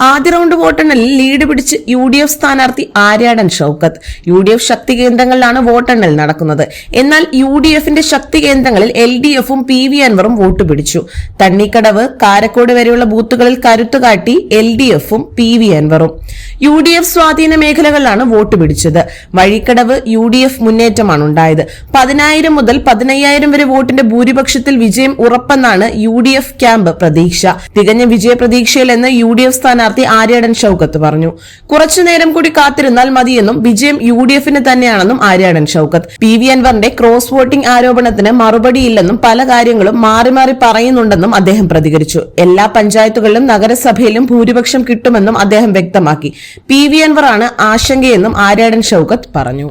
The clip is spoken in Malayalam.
ആദ്യ റൗണ്ട് വോട്ടെണ്ണലിൽ ലീഡ് പിടിച്ച് യു ഡി എഫ് സ്ഥാനാർത്ഥി Aryadan Shoukath. U D F ശക്തി കേന്ദ്രങ്ങളിലാണ് വോട്ടെണ്ണൽ നടക്കുന്നത്. എന്നാൽ യു ഡി എഫിന്റെ ശക്തി കേന്ദ്രങ്ങളിൽ എൽ ഡി എഫും പി വി അൻവറും വോട്ട് പിടിച്ചു. തണ്ണിക്കടവ് കാരക്കോട് വരെയുള്ള ബൂത്തുകളിൽ കരുത്തുകാട്ടി എൽ ഡി എഫും പി വി അൻവറും. യു ഡി എഫ് സ്വാധീന മേഖലകളിലാണ് വോട്ട് പിടിച്ചത്. വഴിക്കടവ് യു ഡി എഫ് മുന്നേറ്റമാണ് ഉണ്ടായത്. പതിനായിരം മുതൽ പതിനയ്യായിരം വരെ വോട്ടിന്റെ ഭൂരിപക്ഷത്തിൽ വിജയം ഉറപ്പെന്നാണ് യു ഡി എഫ് ക്യാമ്പ് പ്രതീക്ഷ. തികഞ്ഞ വിജയ പ്രതീക്ഷയിലെന്ന് യു ഡി എഫ് സ്ഥാനാർത്ഥി ആര്യാടൻ ഷൌക്കത്ത് പറഞ്ഞു. കുറച്ചുനേരം കൂടി കാത്തിരുന്നാൽ മതിയെന്നും വിജയം യു ഡി എഫിന് തന്നെയാണെന്നും ആര്യാടൻ ഷൌക്കത്ത്. പി വി അൻവറിന്റെ ക്രോസ് വോട്ടിംഗ് ആരോപണത്തിന് മറുപടിയില്ലെന്നും പല കാര്യങ്ങളും മാറി മാറി പറയുന്നുണ്ടെന്നും അദ്ദേഹം പ്രതികരിച്ചു. എല്ലാ പഞ്ചായത്തുകളിലും നഗരസഭയിലും ഭൂരിപക്ഷം കിട്ടുമെന്നും അദ്ദേഹം വ്യക്തമാക്കി. പി വി അൻവറാണ് ആശങ്കയെന്നും ആര്യാടൻ ഷൌക്കത്ത് പറഞ്ഞു.